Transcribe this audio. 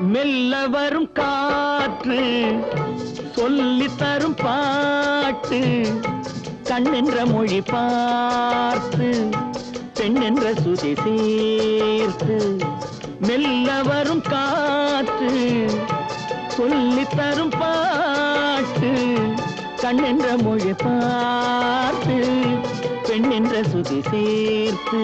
மெல்ல வரும் காற்று சொல்லி தரும் பாட்டு கண்ணென்ற மொழி பார்த்து பெண்ணென்ற சுதி சேர்த்து மெல்ல வரும் காற்று சொல்லி தரும் பாட்டு கண்ணென்ற மொழி பார்த்து பெண்ணென்ற சுதி சேர்த்து.